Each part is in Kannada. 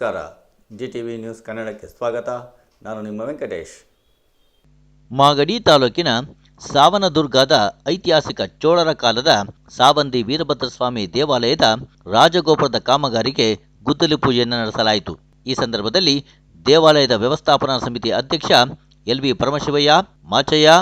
ನಮಸ್ಕಾರ. ಜಿ ಟಿ ವಿ ನ್ಯೂಸ್ ಕನ್ನಡಕ್ಕೆ ಸ್ವಾಗತ. ನಾನು ನಿಮ್ಮ ವೆಂಕಟೇಶ್. ಮಾಗಡಿ ತಾಲೂಕಿನ ಸಾವನದುರ್ಗದ ಐತಿಹಾಸಿಕ ಚೋಳರ ಕಾಲದ ಸಾವಂದಿ ವೀರಭದ್ರಸ್ವಾಮಿ ದೇವಾಲಯದ ರಾಜಗೋಪುರದ ಕಾಮಗಾರಿಗೆ ಗುದ್ದಲಿ ಪೂಜೆಯನ್ನು ನಡೆಸಲಾಯಿತು. ಈ ಸಂದರ್ಭದಲ್ಲಿ ದೇವಾಲಯದ ವ್ಯವಸ್ಥಾಪನಾ ಸಮಿತಿ ಅಧ್ಯಕ್ಷ L V Paramashivaiah, Machaiah,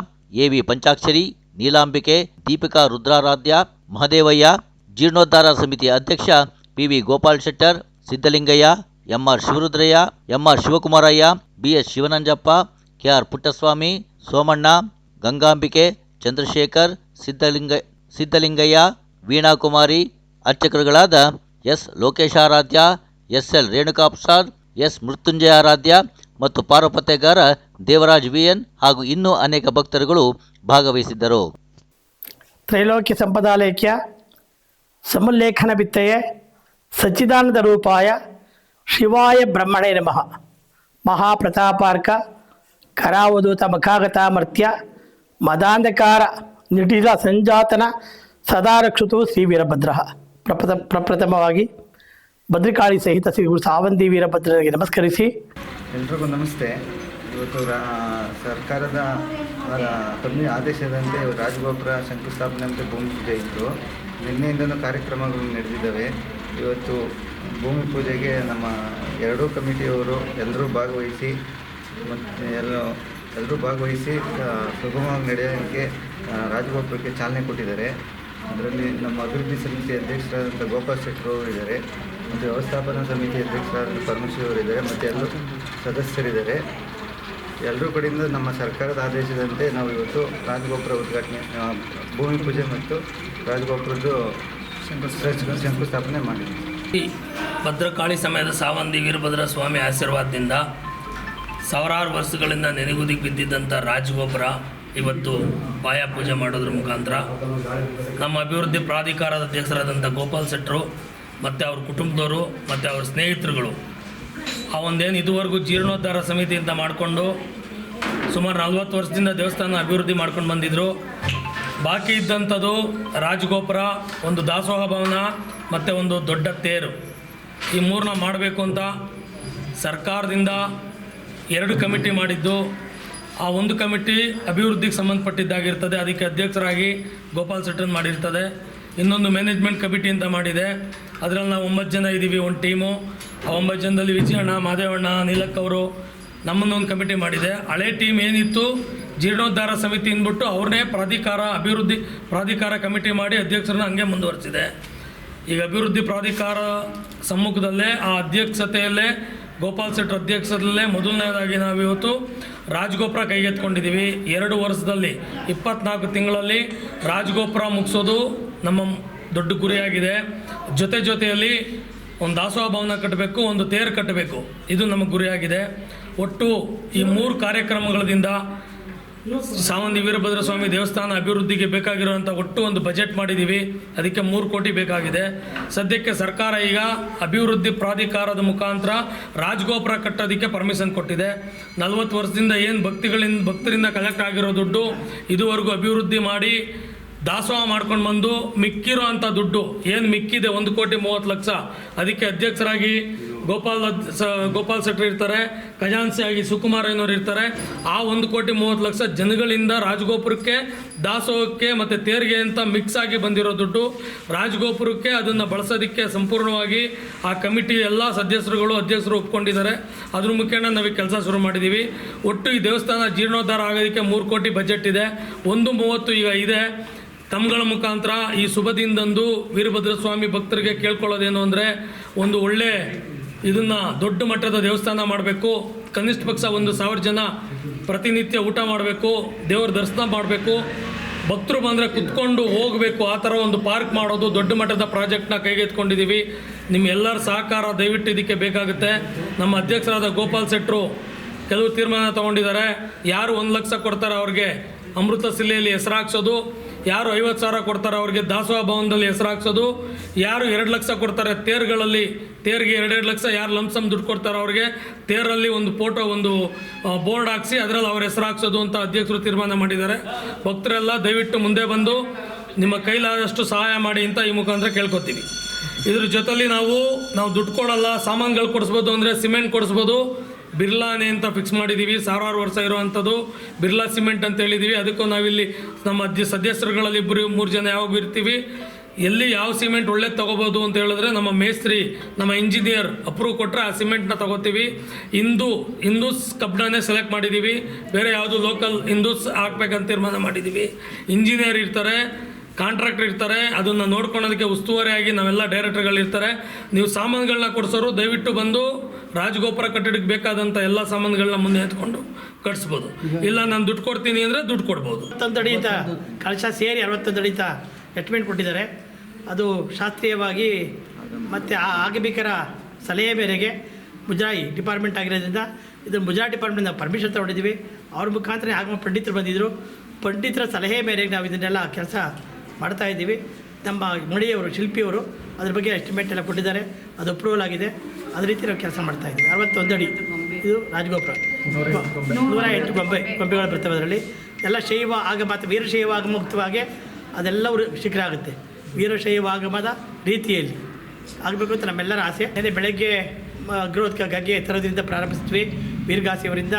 A V Panchakshari, Neelambike, Deepika Rudraradhya, Mahadevaiah, ಜೀರ್ಣೋದ್ಧಾರ ಸಮಿತಿ ಅಧ್ಯಕ್ಷ P V Gopal Shettar Siddalingaiah M R Shivarudraiah, M R Shivakumaraiah, B S Shivananjappa, K R Puttaswamy, Somanna, Gangambike, Chandrashekhar Siddalinga Siddalingaiah Veenakumari, ಅರ್ಚಕರುಗಳಾದ S Lokesha Aradhya, S L Renukaprasad, S Mrityunjaya Aradhya ಮತ್ತು ಪಾರುಪತ್ಯಗಾರ ದೇವರಾಜ್ ವಿಎನ್ ಹಾಗೂ ಇನ್ನೂ ಅನೇಕ ಭಕ್ತರುಗಳು ಭಾಗವಹಿಸಿದ್ದರು. ತ್ರೈಲೋಕ್ಯ ಸಂಪದಾಲೇಖ್ಯ ಸಮಲ್ಲೇಖನ ಬಿತ್ತಯೆ ಸಚ್ಚಿದಾನಂದ ರೂಪಾಯ ಶಿವಾಯ ಬ್ರಹ್ಮಣೇ ನಮಃ. ಮಹಾಪ್ರತಾಪಾರ್ಕ, ಕರಾವಧೂತ ಮಖಾಗತಾಮರ್ತ್ಯ, ಮದಾಂಧಕಾರ ನಿಟಿಲ ಸಂಜಾತನ ಸದಾ ರಕ್ಷಿತು ಶ್ರೀ ವೀರಭದ್ರ. ಪ್ರಪ್ರಥ, ಪ್ರಪ್ರಥಮವಾಗಿ ಭದ್ರಕಾಳಿ ಸಹಿತ ಶ್ರೀ ಗುರು ಸಾವಂತಿ ವೀರಭದ್ರನಿಗೆ ನಮಸ್ಕರಿಸಿ. ಎಲ್ರಿಗೂ ನಮಸ್ತೆ. ಇವತ್ತು ಸರ್ಕಾರದ ಕಮ್ಮಿ ಆದೇಶದಂತೆ ರಾಜಗೋಪುರ ಶಂಕುಸ್ಥಾಪನೆ ಅಂತ ಭೂಮಿ ಪೂಜೆ ಇತ್ತು. ನಿನ್ನೆಯಿಂದನೂ ಕಾರ್ಯಕ್ರಮಗಳು ನಡೆದಿದ್ದಾವೆ. ಇವತ್ತು ಭೂಮಿ ಪೂಜೆಗೆ ನಮ್ಮ ಎರಡೂ ಕಮಿಟಿಯವರು ಎಲ್ಲರೂ ಭಾಗವಹಿಸಿ ಮತ್ತು ಎಲ್ಲ ಎಲ್ಲರೂ ಭಾಗವಹಿಸಿ ಸುಗಮವಾಗಿ ನಡೆಯೋಕ್ಕೆ ಆ, ರಾಜಗೋಪುರಕ್ಕೆ ಚಾಲನೆ ಕೊಟ್ಟಿದ್ದಾರೆ. ಅದರಲ್ಲಿ ನಮ್ಮ ಅಭಿವೃದ್ಧಿ ಸಮಿತಿ ಅಧ್ಯಕ್ಷರಾದಂಥ ಗೋಪಾಲ್ ಶೆಟ್ಟರು ಇದ್ದಾರೆ. ಮತ್ತು ವ್ಯವಸ್ಥಾಪನಾ ಸಮಿತಿ ಅಧ್ಯಕ್ಷರಾದಂಥ ಪರಮೇಶ್ವರ್ ಇದ್ದಾರೆ. ಮತ್ತು ಎಲ್ಲರೂ ಸದಸ್ಯರಿದ್ದಾರೆ. ಎಲ್ಲರೂ ಕಡೆಯಿಂದ ನಮ್ಮ ಸರ್ಕಾರದ ಆದೇಶದಂತೆ ನಾವು ಇವತ್ತು ರಾಜಗೋಪುರ ಉದ್ಘಾಟನೆ ಭೂಮಿ ಪೂಜೆ ಮತ್ತು ರಾಜಗೋಪುರದ್ದು ಶಂಕು ಶಂಕುಸ್ಥಾಪನೆ ಮಾಡಿದ್ವಿ. ಈ ಭದ್ರಕಾಳಿ ಸಮಯದ ಸಾವಂದಿ ವೀರಭದ್ರ ಸ್ವಾಮಿ ಆಶೀರ್ವಾದದಿಂದ ಸಾವಿರಾರು ವರ್ಷಗಳಿಂದ ನೆನೆಗುದಿಗೆ ಬಿದ್ದಿದ್ದಂಥ ರಾಜಗೊಬ್ಬರ ಇವತ್ತು ಪಾಯ ಪೂಜೆ ಮಾಡೋದ್ರ ಮುಖಾಂತರ ನಮ್ಮ ಅಭಿವೃದ್ಧಿ ಪ್ರಾಧಿಕಾರದ ಅಧ್ಯಕ್ಷರಾದಂಥ ಗೋಪಾಲ್ ಶೆಟ್ಟರು ಮತ್ತು ಅವ್ರ ಕುಟುಂಬದವರು ಮತ್ತು ಅವ್ರ ಸ್ನೇಹಿತರುಗಳು ಆ ಒಂದೇನು ಇದುವರೆಗೂ ಜೀರ್ಣೋದ್ಧಾರ ಸಮಿತಿ ಅಂತ ಮಾಡಿಕೊಂಡು ಸುಮಾರು ನಲ್ವತ್ತು ವರ್ಷದಿಂದ ದೇವಸ್ಥಾನ ಅಭಿವೃದ್ಧಿ ಮಾಡ್ಕೊಂಡು ಬಂದಿದ್ದರು ಬಾಕಿ ಇದ್ದಂಥದ್ದು ರಾಜಗೋಪುರ, ಒಂದು ದಾಸೋಹ ಭವನ ಮತ್ತು ಒಂದು ದೊಡ್ಡ ತೇರು. ಈ ಮೂರನ್ನ ಮಾಡಬೇಕು ಅಂತ ಸರ್ಕಾರದಿಂದ ಎರಡು ಕಮಿಟಿ ಮಾಡಿದ್ದು. ಆ ಒಂದು ಕಮಿಟಿ ಅಭಿವೃದ್ಧಿಗೆ ಸಂಬಂಧಪಟ್ಟಿದ್ದಾಗಿರ್ತದೆ. ಅದಕ್ಕೆ ಅಧ್ಯಕ್ಷರಾಗಿ ಗೋಪಾಲ್ ಸೆಟ್ಟನ್ ಮಾಡಿರ್ತದೆ. ಇನ್ನೊಂದು ಮ್ಯಾನೇಜ್ಮೆಂಟ್ ಕಮಿಟಿ ಅಂತ ಮಾಡಿದೆ. ಅದರಲ್ಲಿ ನಾವು ಒಂಬತ್ತು ಜನ ಇದ್ದೀವಿ ಒಂದು ಟೀಮು. ಆ ಒಂಬತ್ತು ಜನದಲ್ಲಿ ವಿಜಯಣ್ಣ, ಮಾದೇವಣ್ಣ, ನೀಲಕ್ ಅವರು ನಮ್ಮನ್ನೊಂದು ಕಮಿಟಿ ಮಾಡಿದೆ. ಹಳೆ ಟೀಮ್ ಏನಿತ್ತು, ಜೀರ್ಣೋದ್ಧಾರ ಸಮಿತಿ ಅಂದ್ಬಿಟ್ಟು ಅವ್ರನ್ನೇ ಪ್ರಾಧಿಕಾರ ಅಭಿವೃದ್ಧಿ, ಪ್ರಾಧಿಕಾರ ಕಮಿಟಿ ಮಾಡಿ ಅಧ್ಯಕ್ಷರನ್ನ ಹಂಗೆ ಮುಂದುವರಿಸಿದೆ. ಈಗ ಅಭಿವೃದ್ಧಿ ಪ್ರಾಧಿಕಾರ ಸಮ್ಮುಖದಲ್ಲೇ, ಆ ಅಧ್ಯಕ್ಷತೆಯಲ್ಲೇ, ಗೋಪಾಲ್ ಶೆಟ್ಟರ್ ಅಧ್ಯಕ್ಷರಲ್ಲೇ ಮೊದಲನೇದಾಗಿ ನಾವು ಇವತ್ತು ರಾಜಗೋಪುರ ಕೈಗೆತ್ಕೊಂಡಿದ್ದೀವಿ ಎರಡು ವರ್ಷದಲ್ಲಿ, ಇಪ್ಪತ್ನಾಲ್ಕು ತಿಂಗಳಲ್ಲಿ ರಾಜಗೋಪುರ ಮುಗಿಸೋದು ನಮ್ಮ ದೊಡ್ಡ ಗುರಿಯಾಗಿದೆ. ಜೊತೆ ಜೊತೆಯಲ್ಲಿ ಒಂದು ದಾಸೋಹ ಭವನ ಕಟ್ಟಬೇಕು, ಒಂದು ತೇರು ಕಟ್ಟಬೇಕು. ಇದು ನಮ್ಮ ಗುರಿಯಾಗಿದೆ. ಒಟ್ಟು ಈ ಮೂರು ಕಾರ್ಯಕ್ರಮಗಳಿಂದ ಸಾವಂದಿ ವೀರಭದ್ರ ಸ್ವಾಮಿ ದೇವಸ್ಥಾನ ಅಭಿವೃದ್ಧಿಗೆ ಬೇಕಾಗಿರುವಂಥ ಒಟ್ಟು ಒಂದು ಬಜೆಟ್ ಮಾಡಿದ್ದೀವಿ ಅದಕ್ಕೆ ಮೂರು ಕೋಟಿ ಬೇಕಾಗಿದೆ. ಸದ್ಯಕ್ಕೆ ಸರ್ಕಾರ ಈಗ ಅಭಿವೃದ್ಧಿ ಪ್ರಾಧಿಕಾರದ ಮುಖಾಂತರ ರಾಜಗೋಪುರ ಕಟ್ಟೋದಕ್ಕೆ ಪರ್ಮಿಷನ್ ಕೊಟ್ಟಿದೆ. ನಲವತ್ತು ವರ್ಷದಿಂದ ಏನು ಭಕ್ತಿಗಳಿಂದ, ಭಕ್ತರಿಂದ ಕಲೆಕ್ಟ್ ಆಗಿರೋ ದುಡ್ಡು ಇದುವರೆಗೂ ಅಭಿವೃದ್ಧಿ ಮಾಡಿ ದಾಸೋಹ ಮಾಡ್ಕೊಂಡು ಬಂದು ಮಿಕ್ಕಿರೋ ಅಂಥ ದುಡ್ಡು. ಏನು ಮಿಕ್ಕಿದೆ? ಒಂದು ಕೋಟಿ ಮೂವತ್ತು ಲಕ್ಷ. ಅದಕ್ಕೆ ಅಧ್ಯಕ್ಷರಾಗಿ ಗೋಪಾಲ್ ಸ ಗೋಪಾಲ್ ಸೆಟ್ರಿ ಇರ್ತಾರೆ ಖಜಾನ್ಸಿಯಾಗಿ ಸುಕುಮಾರ್ ಏನೋರು ಇರ್ತಾರೆ. ಆ ಒಂದು ಕೋಟಿ ಮೂವತ್ತು ಲಕ್ಷ ಜನಗಳಿಂದ ರಾಜಗೋಪುರಕ್ಕೆ, ದಾಸೋಹಕ್ಕೆ ಮತ್ತು ತೇರಿಗೆ ಅಂತ ಮಿಕ್ಸ್ ಆಗಿ ಬಂದಿರೋ ದುಡ್ಡು, ರಾಜಗೋಪುರಕ್ಕೆ ಅದನ್ನು ಬಳಸೋದಕ್ಕೆ ಸಂಪೂರ್ಣವಾಗಿ ಆ ಕಮಿಟಿ ಎಲ್ಲ ಸದಸ್ಯರುಗಳು, ಅಧ್ಯಕ್ಷರು ಒಪ್ಕೊಂಡಿದ್ದಾರೆ. ಅದ್ರ ಮುಖೇನ ನಾವು ಕೆಲಸ ಶುರು ಮಾಡಿದ್ದೀವಿ ಒಟ್ಟು ಈ ದೇವಸ್ಥಾನ ಜೀರ್ಣೋದ್ಧಾರ ಆಗೋದಕ್ಕೆ ಮೂರು ಕೋಟಿ ಬಜೆಟ್ ಇದೆ. ಒಂದು ಮೂವತ್ತು ಈಗ ಇದೆ. ತಮ್ಗಳ ಮುಖಾಂತರ ಈ ಶುಭದಿಂದಂದು ವೀರಭದ್ರಸ್ವಾಮಿ ವೀರಭದ್ರ ಸ್ವಾಮಿ ಭಕ್ತರಿಗೆ ಕೇಳ್ಕೊಳ್ಳೋದೇನು ಅಂದರೆ ಒಂದು ಒಳ್ಳೆ ಇದನ್ನು ದೊಡ್ಡ ಮಟ್ಟದ ದೇವಸ್ಥಾನ ಮಾಡಬೇಕು. ಕನಿಷ್ಠ ಪಕ್ಷ ಒಂದು ಸಾವಿರ ಜನ ಪ್ರತಿನಿತ್ಯ ಊಟ ಮಾಡಬೇಕು, ದೇವರ ದರ್ಶನ ಮಾಡಬೇಕು. ಭಕ್ತರು ಬಂದರೆ ಕುತ್ಕೊಂಡು ಹೋಗಬೇಕು. ಆ ಥರ ಒಂದು ಪಾರ್ಕ್ ಮಾಡೋದು ದೊಡ್ಡ ಮಟ್ಟದ ಪ್ರಾಜೆಕ್ಟ್ನ ಕೈಗೆತ್ಕೊಂಡಿದ್ದೀವಿ ನಿಮ್ಮೆಲ್ಲರ ಸಹಕಾರ ದಯವಿಟ್ಟು ಇದಕ್ಕೆ ಬೇಕಾಗುತ್ತೆ. ನಮ್ಮ ಅಧ್ಯಕ್ಷರಾದ ಗೋಪಾಲ್ ಶೆಟ್ಟರು ಕೆಲವು ತೀರ್ಮಾನ ತಗೊಂಡಿದ್ದಾರೆ. ಯಾರು ಒಂದು ಲಕ್ಷ ಕೊಡ್ತಾರೆ ಅವ್ರಿಗೆ ಅಮೃತ ಶಿಲೆಯಲ್ಲಿ ಹೆಸರಾಕ್ಸೋದು ಯಾರು ಐವತ್ತು ಸಾವಿರ ಕೊಡ್ತಾರೆ ಅವ್ರಿಗೆ ದಾಸೋಹ ಭವನದಲ್ಲಿ ಹೆಸರಾಕ್ಸೋದು ಯಾರು ಎರಡು ಲಕ್ಷ ಕೊಡ್ತಾರೆ ತೇರುಗಳಲ್ಲಿ, ತೇರಿಗೆ ಎರಡೆರಡು ಲಕ್ಷ ಯಾರು ಲಂಸಮ್ ದುಡ್ಡು ಕೊಡ್ತಾರೆ ಅವ್ರಿಗೆ ತೇರಲ್ಲಿ ಒಂದು ಫೋಟೋ, ಒಂದು ಬೋರ್ಡ್ ಹಾಕ್ಸಿ ಅದರಲ್ಲಿ ಅವ್ರ ಹೆಸರು ಹಾಕ್ಸೋದು ಅಂತ ಅಧ್ಯಕ್ಷರು ತೀರ್ಮಾನ ಮಾಡಿದ್ದಾರೆ. ಭಕ್ತರೆಲ್ಲ ದಯವಿಟ್ಟು ಮುಂದೆ ಬಂದು ನಿಮ್ಮ ಕೈಲಾದಷ್ಟು ಸಹಾಯ ಮಾಡಿ ಅಂತ ಈ ಮುಖಾಂತರ ಕೇಳ್ಕೊತೀವಿ. ಇದ್ರ ಜೊತೆಲಿ ನಾವು ನಾವು ದುಡ್ಡು ಕೊಡಲ್ಲ, ಸಾಮಾನುಗಳು ಕೊಡಿಸ್ಬೋದು ಅಂದರೆ ಸಿಮೆಂಟ್ ಕೊಡಿಸ್ಬೋದು. ಬಿರ್ಲಾನೆ ಅಂತ ಫಿಕ್ಸ್ ಮಾಡಿದ್ದೀವಿ ಸಾವಿರಾರು ವರ್ಷ ಇರುವಂಥದ್ದು ಬಿರ್ಲಾ ಸಿಮೆಂಟ್ ಅಂತ ಹೇಳಿದ್ದೀವಿ ಅದಕ್ಕೂ ನಾವಿಲ್ಲಿ ನಮ್ಮ ಅಧ್ಯ, ಸದಸ್ಯರುಗಳಲ್ಲಿ ಇಬ್ಬರು, ಮೂರು ಜನ ಯಾವಾಗ ಇರ್ತೀವಿ. ಎಲ್ಲಿ ಯಾವ ಸಿಮೆಂಟ್ ಒಳ್ಳೆ ತೊಗೋಬೋದು ಅಂತ ಹೇಳಿದ್ರೆ ನಮ್ಮ ಮೇಸ್ತ್ರಿ, ನಮ್ಮ ಇಂಜಿನಿಯರ್ ಅಪ್ರೂವ್ ಕೊಟ್ಟರೆ ಆ ಸಿಮೆಂಟ್ನ ತಗೋತೀವಿ. ಹಿಂದೂ ಹಿಂದೂಸ್ ಕಬ್ಬಿಣನೇ ಸೆಲೆಕ್ಟ್ ಮಾಡಿದ್ದೀವಿ ಬೇರೆ ಯಾವುದು ಲೋಕಲ್ ಹಿಂದೂಸ್ ಹಾಕ್ಬೇಕಂತ ತೀರ್ಮಾನ ಮಾಡಿದ್ದೀವಿ ಇಂಜಿನಿಯರ್ ಇರ್ತಾರೆ. ಕಾಂಟ್ರಾಕ್ಟರ್ ಇರ್ತಾರೆ, ಅದನ್ನು ನೋಡ್ಕೊಳೋದಕ್ಕೆ ಉಸ್ತುವಾರಿಯಾಗಿ ನಾವೆಲ್ಲ ಡೈರೆಕ್ಟರ್ಗಳು ಇರ್ತಾರೆ. ನೀವು ಸಾಮಾನುಗಳನ್ನ ಕೊಡಿಸೋರು ದಯವಿಟ್ಟು ಬಂದು ರಾಜಗೋಪುರ ಕಟ್ಟಡಕ್ಕೆ ಬೇಕಾದಂಥ ಎಲ್ಲ ಸಾಮಾನುಗಳನ್ನ ಮುಂದೆ ಎತ್ಕೊಂಡು ಕಟ್ಸ್ಬೋದು. ಇಲ್ಲ ನಾನು ದುಡ್ಡು ಕೊಡ್ತೀನಿ ಅಂದರೆ ದುಡ್ಡು ಕೊಡ್ಬೋದು. ಅರವತ್ತೊಂದು ಕಲಶ ಅಂತ ಸೇರಿ ಅರವತ್ತೊಂದು ಅಡಿತ ಎಟ್ಮೆಂಟ್ ಕೊಟ್ಟಿದ್ದಾರೆ. ಅದು ಶಾಸ್ತ್ರೀಯವಾಗಿ ಮತ್ತು ಆ ಆಗಬೇಕರ ಸಲಹೆ ಮೇರೆಗೆ ಮುಜರಾಯಿ ಡಿಪಾರ್ಟ್ಮೆಂಟ್ ಆಗಿರೋದ್ರಿಂದ ಇದನ್ನು ಮುಜರಾಯಿ ಡಿಪಾರ್ಟ್ಮೆಂಟ್ ನಾವು ಪರ್ಮಿಷನ್ ತಗೊಂಡಿದ್ದೀವಿ. ಅವ್ರ ಮುಖಾಂತರ ಆಗಮ ಪಂಡಿತರು ಬಂದಿದ್ದರು ಪಂಡಿತರ ಸಲಹೆ ಮೇರೆಗೆ ನಾವು ಇದನ್ನೆಲ್ಲ ಕೆಲಸ ಮಾಡ್ತಾ ಇದ್ದೀವಿ. ನಮ್ಮ ಮುಡಿಯವರು ಶಿಲ್ಪಿಯವರು ಅದ್ರ ಬಗ್ಗೆ ಎಸ್ಟಿಮೇಟ್ ಎಲ್ಲ ಕೊಟ್ಟಿದ್ದಾರೆ. ಅದು ಅಪ್ರೂವಲ್ ಆಗಿದೆ. ಅದೇ ರೀತಿ ನಾವು ಕೆಲಸ ಮಾಡ್ತಾ ಇದ್ದೀವಿ. ಅರವತ್ತೊಂದು ಅಡಿ. ಇದು ರಾಜಗೋಪುರ. ನೂರ ಎಂಟು ಗೊಂಬೆ, ಗೊಂಬೆಗಳು ಬರ್ತವೆ ಅದರಲ್ಲಿ ಎಲ್ಲ ಶೈವ ಆಗಮ ವೀರಶೈವ ಆಗಮುಕ್ತವಾಗಿ ಅದೆಲ್ಲವೂ ಶಿಖರ ಆಗುತ್ತೆ. ವೀರಶೈವ ಆಗಮದ ರೀತಿಯಲ್ಲಿ. ಆಗಬೇಕು ಅಂತ ನಮ್ಮೆಲ್ಲರ ಆಸೆ. ಅದೇ ಬೆಳಗ್ಗೆ ಅಗ್ರೋತ್ಕ ಗಗ್ಗೆ ತರೋದ್ರಿಂದ ಪ್ರಾರಂಭಿಸ್ತೀವಿ ವೀರಗಾಸಿಯವರಿಂದ.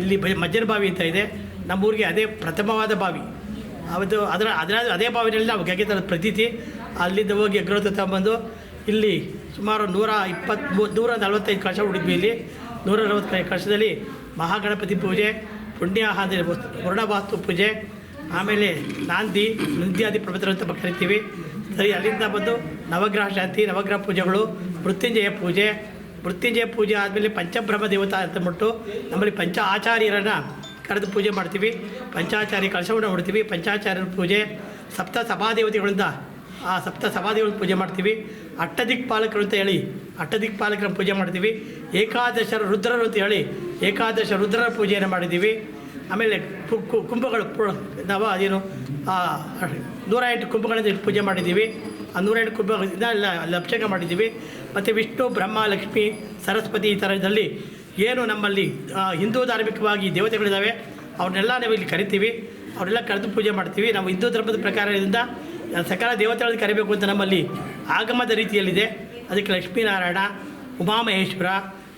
ಇಲ್ಲಿ ಮಜ್ಜನ ಬಾವಿ ಅಂತ ಇದೆ. ನಮ್ಮೂರಿಗೆ ಅದೇ ಪ್ರಥಮವಾದ ಬಾವಿ. ಅವತ್ತು ಅದರ ಅದರ ಅದೇ ಬಾವಿನಲ್ಲಿ ನಾವು ಗಗ್ಗೆ ತರೋದು ಪ್ರತೀತಿ ಅಲ್ಲಿಂದ ಹೋಗಿ ಅಗ್ರೋತ್ ತಗೊಂಬಂದು ಇಲ್ಲಿ ಸುಮಾರು ನೂರ ಇಪ್ಪತ್ತ್ಮೂ ನೂರ ನಲವತ್ತೈದು ಕಳಶ ಉಡುಪಿ ಇಲ್ಲಿ. ನೂರ ನಲವತ್ತೈದು ಕಳಶದಲ್ಲಿ ಮಹಾಗಣಪತಿ ಪೂಜೆ ಪುಣ್ಯಾಹ ಅಂದರೆ ವರ್ಣವಾಸ್ತು ಪೂಜೆ, ಆಮೇಲೆ ನಾಂದಿ, ನಂದಿಯಾದಿ ಪ್ರಭುತ್ವ ಅಂತ ಕರಿತೀವಿ. ಸರಿ, ಅಲ್ಲಿಂದ ಬಂದು ನವಗ್ರಹ ಶಾಂತಿ, ನವಗ್ರಹ ಪೂಜೆಗಳು, ಮೃತ್ಯುಂಜಯ ಪೂಜೆ ಮೃತ್ಯುಂಜಯ ಪೂಜೆ ಆದಮೇಲೆ ಪಂಚಬ್ರಹ್ಮ ದೇವತಾ ಅಂತಂದ್ಬಿಟ್ಟು ನಮ್ಮಲ್ಲಿ ಪಂಚ ಆಚಾರ್ಯರನ್ನು ಕರೆದು ಪೂಜೆ ಮಾಡ್ತೀವಿ. ಪಂಚಾಚಾರಿ ಕಳಶವನ್ನು ಹೊಡ್ತೀವಿ. ಪಂಚಾಚಾರ್ಯರ ಪೂಜೆ ಸಪ್ತ ಸಭಾದೇವತೆಗಳಿಂದ ಆ ಸಪ್ತ ಸಭಾದೇವರ ಪೂಜೆ ಮಾಡ್ತೀವಿ. ಅಟ್ಟದಿಕ್ಪಾಲಕರು ಅಂತ ಹೇಳಿ ಅಟ್ಟದಿಕ್ಪಾಲಕರ ಪೂಜೆ ಮಾಡ್ತೀವಿ. ಏಕಾದಶ ರುದ್ರರು ಅಂತ ಹೇಳಿ ಏಕಾದಶ ರುದ್ರರ ಪೂಜೆಯನ್ನು ಮಾಡಿದ್ದೀವಿ. ಆಮೇಲೆ ಕುಂಭಗಳು ನಾವು ಅದೇನು ನೂರ ಎಂಟು ಕುಂಭಗಳಿಂದ ಪೂಜೆ ಮಾಡಿದ್ದೀವಿ. ಆ ನೂರ ಎಂಟು ಕುಂಭಗಳಿಂದ ಎಲ್ಲ ಅಭಿಷೇಕ ಮಾಡಿದ್ದೀವಿ. ಮತ್ತು ವಿಷ್ಣು, ಬ್ರಹ್ಮ, ಲಕ್ಷ್ಮಿ, ಸರಸ್ವತಿ ಈ ಥರದಲ್ಲಿ ಏನು ನಮ್ಮಲ್ಲಿ ಹಿಂದೂ ಧಾರ್ಮಿಕವಾಗಿ ದೇವತೆಗಳಿದ್ದಾವೆ ಅವ್ರನ್ನೆಲ್ಲ ನಾವು ಇಲ್ಲಿ ಕರಿತೀವಿ ಅವರೆಲ್ಲ ಕರೆದು ಪೂಜೆ ಮಾಡ್ತೀವಿ. ನಾವು ಹಿಂದೂ ಧರ್ಮದ ಪ್ರಕಾರದಿಂದ ಸಕಲ ದೇವತೆಗಳನ್ನು ಕರಿಬೇಕು ಅಂತ ನಮ್ಮಲ್ಲಿ ಆಗಮದ ರೀತಿಯಲ್ಲಿದೆ. ಅದಕ್ಕೆ ಲಕ್ಷ್ಮೀನಾರಾಯಣ, ಉಮಾಮಹೇಶ್ವರ,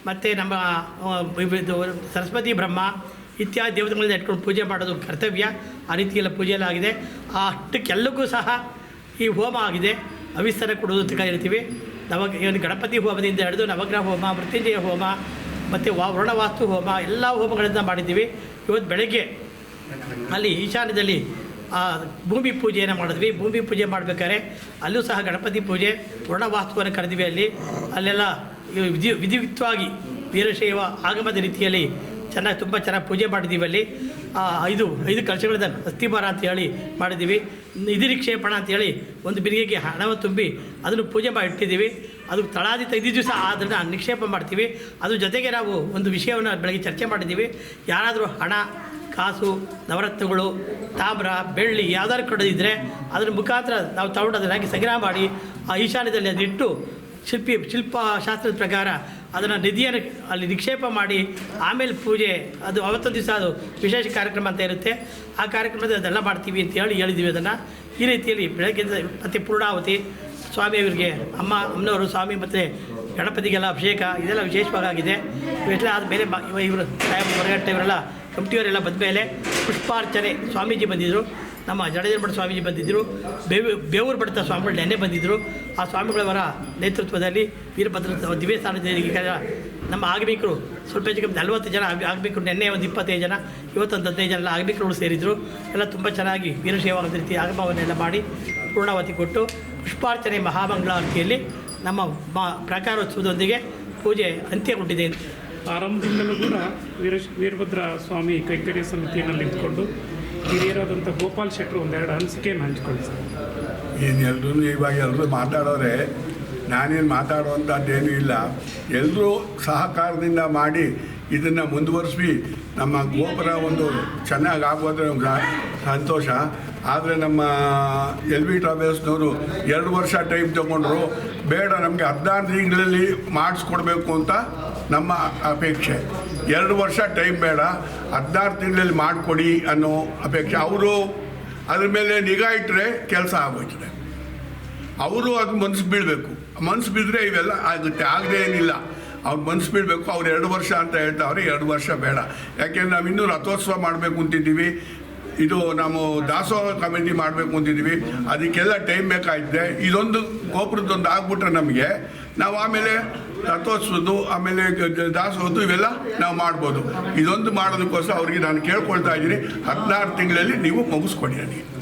ಮತ್ತು ನಮ್ಮ ಸರಸ್ವತಿ ಬ್ರಹ್ಮ ಇತ್ಯಾದಿ ದೇವತೆಗಳನ್ನ ಇಟ್ಕೊಂಡು ಪೂಜೆ ಮಾಡೋದು ಕರ್ತವ್ಯ. ಆ ರೀತಿಯೆಲ್ಲ ಪೂಜೆ ಎಲ್ಲ ಆಗಿದೆ. ಆ ಅಷ್ಟಕ್ಕೆಲ್ಲಕ್ಕೂ ಸಹ ಈ ಹೋಮ ಆಗಿದೆ. ಅವಿಸ್ತಾರ ಕೊಡೋದು ಅಂತ ಕರಿತೀವಿ. ನವ ಗಣಪತಿ ಹೋಮದಿಂದ ಹಿಡಿದು ನವಗ್ರಹ ಹೋಮ, ಮೃತ್ಯುಂಜಯ ಹೋಮ ಮತ್ತು ವಾ ವರ್ಣವಾಸ್ತು ಹೋಮ, ಎಲ್ಲ ಹೋಮಗಳಿಂದ ಮಾಡಿದ್ದೀವಿ. ಇವತ್ತು ಬೆಳಗ್ಗೆ ಅಲ್ಲಿ ಈಶಾನ್ಯದಲ್ಲಿ ಭೂಮಿ ಪೂಜೆಯನ್ನು ಮಾಡಿದ್ವಿ. ಭೂಮಿ ಪೂಜೆ ಮಾಡಬೇಕಾದ್ರೆ ಅಲ್ಲೂ ಸಹ ಗಣಪತಿ ಪೂಜೆ, ವರ್ಣವಾಸ್ತುವನ್ನು ಕರೆದಿವಿ ಅಲ್ಲಿ. ಅಲ್ಲೆಲ್ಲ ವಿಧಿ ವಿಧಿಯುಕ್ತವಾಗಿ ವೀರಶೈವ ಆಗಮದ ರೀತಿಯಲ್ಲಿ ಚೆನ್ನಾಗಿ ತುಂಬ ಚೆನ್ನಾಗಿ ಪೂಜೆ ಮಾಡಿದ್ದೀವಿ ಅಲ್ಲಿ. ಐದು ಐದು ಕಲಶಗಳಿದ್ದಾವೆ ಅಸ್ಥಿಭಾರ ಅಂತ ಹೇಳಿ ಮಾಡಿದ್ದೀವಿ. ನಿಧಿರಿಕ್ಷೇಪಣ ಅಂತೇಳಿ ಒಂದು ಬಿರಿಗೆಗೆ ಹಣವನ್ನು ತುಂಬಿ ಅದನ್ನು ಪೂಜೆ ಮಾಡಿ ಇಟ್ಟಿದ್ದೀವಿ. ಅದು ತಳಾದಿತ ಐದು ದಿವಸ ಅದನ್ನು ನಿಕ್ಷೇಪ ಮಾಡ್ತೀವಿ. ಅದ್ರ ಜೊತೆಗೆ ನಾವು ಒಂದು ವಿಷಯವನ್ನು ಬೆಳಗ್ಗೆ ಚರ್ಚೆ ಮಾಡಿದ್ದೀವಿ. ಯಾರಾದರೂ ಹಣ, ಕಾಸು, ನವರತ್ನಗಳು, ತಾಮ್ರ, ಬೆಳ್ಳಿ ಯಾವ್ದಾದ್ರು ಕಡಿದಿದ್ದರೆ ಅದರ ಮುಖಾಂತರ ನಾವು ತಗೊಂಡು ಅದನ್ನು ಹಾಕಿ ಸಂಗ್ರಹ ಮಾಡಿ ಆ ಈಶಾನ್ಯದಲ್ಲಿ ಅದಿಟ್ಟು ಶಿಲ್ಪಿ ಶಾಸ್ತ್ರದ ಪ್ರಕಾರ ಅದನ್ನು ನಿಧಿಯನ್ನು ಅಲ್ಲಿ ನಿಕ್ಷೇಪ ಮಾಡಿ ಆಮೇಲೆ ಪೂಜೆ, ಅದು ಅವತ್ತೊಂದು ದಿವಸ ಅದು ವಿಶೇಷ ಕಾರ್ಯಕ್ರಮ ಅಂತ ಇರುತ್ತೆ. ಆ ಕಾರ್ಯಕ್ರಮದಲ್ಲಿ ಅದೆಲ್ಲ ಮಾಡ್ತೀವಿ ಅಂತ ಹೇಳಿ ಹೇಳಿದ್ದೀವಿ ಅದನ್ನು. ಈ ರೀತಿಯಲ್ಲಿ ಬೆಳಗ್ಗೆ ಮತ್ತು ಪೂರ್ಣಾವತಿ ಸ್ವಾಮಿಯವರಿಗೆ ಅಮ್ಮ, ಅಮ್ಮನವರು, ಸ್ವಾಮಿ ಮತ್ತು ಗಣಪತಿಗೆಲ್ಲ ಅಭಿಷೇಕ, ಇದೆಲ್ಲ ವಿಶೇಷವಾಗಿದೆ. ಇವೆಲ್ಲ ಆದಮೇಲೆ ಇವರು ಸಾಹೇಬ್ ಹೊರಗಟ್ಟೆ ಇವರೆಲ್ಲ ಕಮಿಟಿಯವರೆಲ್ಲ ಬಂದ ಮೇಲೆ ಪುಷ್ಪಾರ್ಚನೆ ಸ್ವಾಮೀಜಿ ಬಂದಿದ್ದರು ನಮ್ಮ ಜಡಜನಮಠ ಸ್ವಾಮೀಜಿ ಬಂದಿದ್ದರು, ಬೇವು ಬೇವೂರು ಬಡ್ತ ಸ್ವಾಮಿಗಳು ನೆನ್ನೆ ಬಂದಿದ್ದರು. ಆ ಸ್ವಾಮಿಗಳವರ ನೇತೃತ್ವದಲ್ಲಿ ವೀರಭದ್ರ ದಿವ್ಯ ಸ್ಥಾನದಲ್ಲಿ ನಮ್ಮ ಆಗಮಿಕರು ಸ್ವಲ್ಪ ಹೆಚ್ಚು ಕಮ್ಮಿ ನಲ್ವತ್ತು ಜನ ಆಗ- ಆಗಮಿಕರು ನೆನ್ನೆ ಒಂದು ಇಪ್ಪತ್ತೈದು ಜನ ಇವತ್ತೊಂದು ಹದಿನೈದು ಜನ ಆಗಮಿಕರುಗಳು ಸೇರಿದರು. ಎಲ್ಲ ತುಂಬ ಚೆನ್ನಾಗಿ ವೀರಶೈವಾಗದ ರೀತಿ ಆಗಮವನ್ನೆಲ್ಲ ಮಾಡಿ ಪೂರ್ಣಾವತಿ ಕೊಟ್ಟು ಪುಷ್ಪಾರ್ಚನೆ ಮಹಾಮಂಗಳಾರತಿಯಲ್ಲಿ ನಮ್ಮ ಮ, ಪ್ರಾಕಾರೋತ್ಸವದೊಂದಿಗೆ ಪೂಜೆ ಅಂತ್ಯಗೊಂಡಿದೆ. ಆರಂಭದಿಂದಲೂ ಕೂಡ ವೀರ ವೀರಭದ್ರ ಸ್ವಾಮಿ ಕೈಂಕರ್ಯ ಸಮಿತಿಯಲ್ಲಿ ನಿಂತ್ಕೊಂಡು ಹಿರಿಯರಾದಂಥ ಗೋಪಾಲ್ ಶೆಟ್ಟರು ಒಂದೆರಡು ಅನಿಸಿಕೆಯನ್ನು ಹಂಚ್ಕೊಳ್ಳಿ ಸರ್. ಏನು ಎಲ್ಲರೂ ಇವಾಗ ಎಲ್ಲರೂ ಮಾತಾಡೋರೆ, ನಾನೇನು ಮಾತಾಡುವಂಥದ್ದೇನೂ ಇಲ್ಲ. ಎಲ್ಲರೂ ಸಹಕಾರದಿಂದ ಮಾಡಿ ಇದನ್ನು ಮುಂದುವರಿಸಿ ನಮ್ಮ ಗೋಪುರ ಒಂದು ಚೆನ್ನಾಗಿ ಆಗೋದ್ರೆ ನಮ್ಗೆ ಸಂತೋಷ. ಆದರೆ ನಮ್ಮ ಎಲ್ ವಿ ಟ್ರಾವೆಲ್ಸ್ನವರು ಎರಡು ವರ್ಷ ಟೈಮ್ ತೊಗೊಂಡ್ರು, ಬೇಡ ನಮಗೆ ಹದಿನಾರು ತಿಂಗಳಲ್ಲಿ ಮಾಡಿಸ್ಕೊಡ್ಬೇಕು ಅಂತ ನಮ್ಮ ಅಪೇಕ್ಷೆ. ಎರಡು ವರ್ಷ ಟೈಮ್ ಬೇಡ. ಹದಿನಾರು ತಿಂಗಳಲ್ಲಿ ಮಾಡಿಕೊಡಿ ಅನ್ನೋ ಅಪೇಕ್ಷೆ. ಅವರು ಅದ್ರ ಮೇಲೆ ನಿಗಾ ಇಟ್ಟರೆ ಕೆಲಸ ಆಗೋಯ್ತದೆ. ಅವರು ಅದು ಮನಸ್ಸು ಬೀಳಬೇಕು. ಮನಸ್ಸು ಬಿದ್ದರೆ ಇವೆಲ್ಲ ಆಗುತ್ತೆ. ಆಗದೆ ಏನಿಲ್ಲ. ಅವ್ರು ಮನಸ್ಸು ಬಿಡಬೇಕು ಅವ್ರು ಎರಡು ವರ್ಷ ಅಂತ ಹೇಳ್ತಾವ್ರೆ. ಎರಡು ವರ್ಷ ಬೇಡ. ಯಾಕೆಂದ್ರೆ ನಾವು ಇನ್ನೂ ರಥೋತ್ಸವ ಮಾಡಬೇಕು ಅಂತಿದ್ದೀವಿ. ಇದು ನಾವು ದಾಸೋಹ ಕಮಿಟಿ ಮಾಡಬೇಕು ಅಂತಿದ್ದೀವಿ. ಅದಕ್ಕೆಲ್ಲ ಟೈಮ್ ಬೇಕಾಗಿದೆ ಇದೊಂದು ಗೋಪುರದೊಂದು ಆಗ್ಬಿಟ್ರೆ ನಮಗೆ. ನಾವು ಆಮೇಲೆ ರಥೋತ್ಸವದ್ದು ಆಮೇಲೆ ದಾಸೋಹದ್ದು ಇವೆಲ್ಲ ನಾವು ಮಾಡ್ಬೋದು. ಇದೊಂದು ಮಾಡೋದಕ್ಕೋಸ್ಕರ ಅವರಿಗೆ ನಾನು ಕೇಳ್ಕೊಳ್ತಾ ಇದ್ದೀನಿ. ಹದಿನಾರು ತಿಂಗಳಲ್ಲಿ ನೀವು ಮುಗಿಸ್ಕೊಡಿ ನನಗೆ